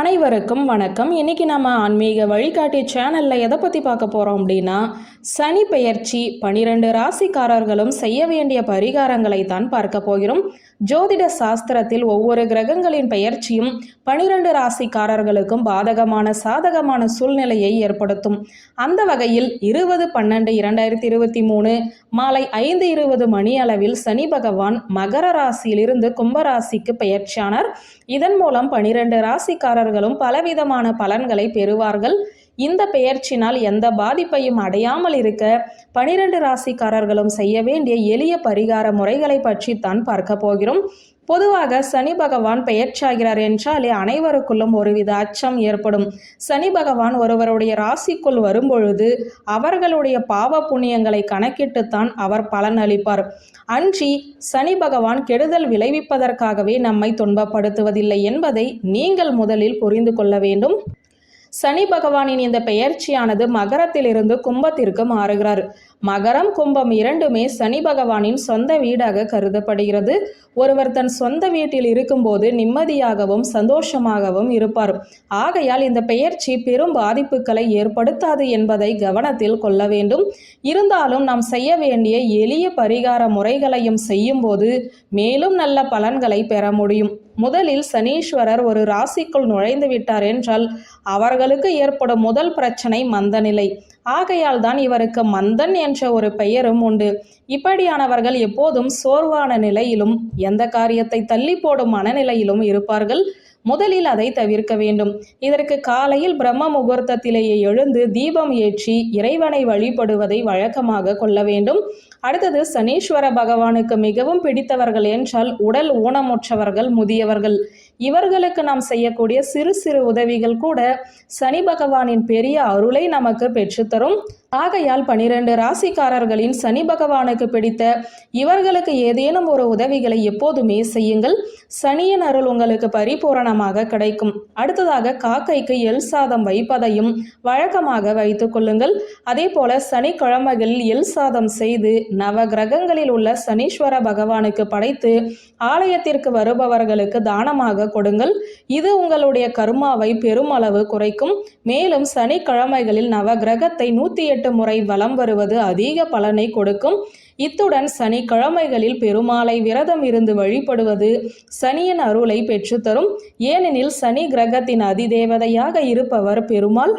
அனைவருக்கும் வணக்கம். இன்னைக்கு நம்ம ஆன்மீக வழிகாட்டி சேனல்ல எதை பத்தி பார்க்க போறோம் அப்படின்னா சனி பெயர்ச்சி பனிரெண்டு ராசிக்காரர்களும் செய்ய வேண்டிய பரிகாரங்களை தான் பார்க்க போகிறோம். ஜோதிட சாஸ்திரத்தில் ஒவ்வொரு கிரகங்களின் பெயர்ச்சியும் பனிரெண்டு ராசிக்காரர்களுக்கும் பாதகமான சாதகமான சூழ்நிலையை ஏற்படுத்தும். அந்த வகையில் இருபது பன்னெண்டு இரண்டாயிரத்தி இருபத்தி மூணு மாலை ஐந்து இருபது மணி அளவில் சனி பகவான் மகர ராசியிலிருந்து கும்பராசிக்கு பெயர்ச்சியானார். இதன் மூலம் பனிரெண்டு ராசிக்காரர்களும் பலவிதமான பலன்களை பெறுவார்கள். இந்த பெயர்ச்சினால் எந்த பாதிப்பையும் அடையாமல் இருக்க பனிரெண்டு ராசிக்காரர்களும் செய்ய வேண்டிய எளிய பரிகார முறைகளை பற்றி தான் பார்க்க போகிறோம். பொதுவாக சனி பகவான் பெயர்ச்சாகிறார் என்றாலே அனைவருக்குள்ளும் ஒருவித அச்சம் ஏற்படும். சனி பகவான் ஒருவருடைய ராசிக்குள் வரும்பொழுது அவர்களுடைய பாவ புண்ணியங்களை கணக்கிட்டுத்தான் அவர் பலன் அளிப்பார். அன்றி சனி பகவான் கெடுதல் விளைவிப்பதற்காகவே நம்மை துன்பப்படுத்துவதில்லை என்பதை நீங்கள் முதலில் புரிந்து கொள்ள வேண்டும். சனி பகவானின் இந்த பெயர்ச்சியானது மகரத்திலிருந்து கும்பத்திற்கு மாறுகிறார். மகரம் கும்பம் இரண்டுமே சனி பகவானின் சொந்த வீடாக கருதப்படுகிறது. ஒருவர் தன் சொந்த வீட்டில் இருக்கும்போது நிம்மதியாகவும் சந்தோஷமாகவும் இருப்பார். ஆகையால் இந்த பெயர்ச்சி பெரும் பாதிப்புகளை ஏற்படுத்தாது என்பதை கவனத்தில் கொள்ள வேண்டும். இருந்தாலும் நாம் செய்ய வேண்டிய எளிய பரிகார முறைகளையும் செய்யும்போது மேலும் நல்ல பலன்களை பெற முடியும். முதலில் சனீஸ்வரர் ஒரு ராசிக்குள் நுழைந்து விட்டார் என்றால் இவர்களுக்கு ஏற்படும் முதல் பிரச்சனை மந்தநிலை. ஆகையால் தான் இவருக்கு மந்தன் என்ற ஒரு பெயரும் உண்டு. இப்படியானவர்கள் எப்போதும் சோர்வான நிலையிலும் எந்த காரியத்தை தள்ளி போடும் மனநிலையிலும் இருப்பார்கள். முதலில் அதை தவிர்க்க வேண்டும். இதற்கு காலையில் பிரம்ம முகூர்த்தத்திலேயே எழுந்து தீபம் ஏற்றி இறைவனை வழிபடுவதை வழக்கமாக கொள்ள வேண்டும். அடுத்தது சனீஸ்வர பகவானுக்கு மிகவும் பிடித்தவர்கள் என்றால் உடல் ஊனமுற்றவர்கள் முதியவர்கள். இவர்களுக்கு நாம் செய்யக்கூடிய சிறு சிறு உதவிகள் கூட சனி பகவானின் பெரிய அருளை நமக்கு பெற்றுத்தரும். ஆகையால் பனிரெண்டு ராசிக்காரர்களின் சனி பகவானுக்கு பிடித்த இவர்களுக்கு ஏதேனும் ஒரு உதவிகளை எப்போதுமே செய்யுங்கள். சனியின் அருள் உங்களுக்கு பரிபூரணமாக கிடைக்கும். அடுத்ததாக காக்கைக்கு எல் சாதம் வைப்பதையும் வழக்கமாக வைத்துக் கொள்ளுங்கள். அதே போல சனிக்கிழமைகளில் எல் சாதம் செய்து நவ கிரகங்களில் உள்ள சனீஸ்வர பகவானுக்கு படைத்து ஆலயத்திற்கு வருபவர்களுக்கு தானமாக கொடுங்கள். இது உங்களுடைய கர்மாவை பெருமளவு குறைக்கும். மேலும் சனிக்கிழமைகளில் நவகிரகத்தை நூற்றி எட்டு முறை வலம் வருவது அதிக பலனை கொடுக்கும். இத்துடன் சனிக்கிழமைகளில் பெருமாளை விரதம் இருந்து வழிபடுவது சனியின் அருளை பெற்றுத்தரும். ஏனெனில் சனி கிரகத்தின் அதிதேவதையாக இருப்பவர் பெருமாள்.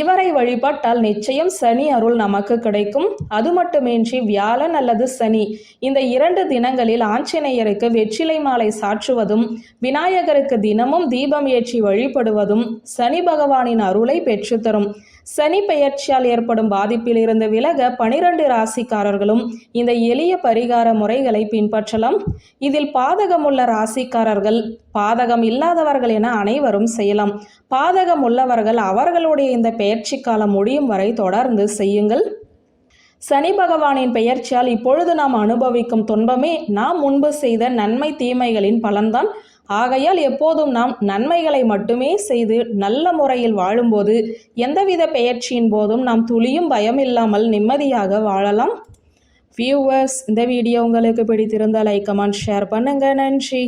இவரை வழிபட்டால் நிச்சயம் சனி அருள் நமக்கு கிடைக்கும். அது மட்டுமின்றி வியாழன் அல்லது சனி இந்த இரண்டு தினங்களில் ஆஞ்சநேயருக்கு வெற்றிலை மாலை சாற்றுவதும் விநாயகருக்கு தினமும் தீபம் ஏற்றி வழிபடுவதும் சனி பகவானின் அருளை பெற்றுத்தரும். சனி பெயர்ச்சியால் ஏற்படும் பாதிப்பில் இருந்து விலக பனிரெண்டு ராசிக்காரர்களும் இந்த எளிய பரிகார முறைகளை பின்பற்றலாம். இதில் பாதகமுள்ள ராசிக்காரர்கள் பாதகம் இல்லாதவர்கள் என அனைவரும் செய்யலாம். பாதகம் உள்ளவர்கள் அவர்களுடைய இந்த பெயர்ச்சி காலம் முடியும் வரை தொடர்ந்து செய்யுங்கள். சனி பகவானின் பெயர்ச்சியால் இப்பொழுது நாம் அனுபவிக்கும் துன்பமே நாம் முன்பு செய்த நன்மை தீமைகளின் பலன்தான். ஆகையால் எப்போதும் நாம் நன்மைகளை மட்டுமே செய்து நல்ல முறையில் வாழும்போது எந்தவித பெயர்ச்சியின் போதும் நாம் துளியும் பயம் இல்லாமல் நிம்மதியாக வாழலாம். வியூவர்ஸ் இந்த வீடியோ உங்களுக்கு பிடித்திருந்தால் லைக் கமெண்ட் ஷேர் பண்ணுங்க. நன்றி.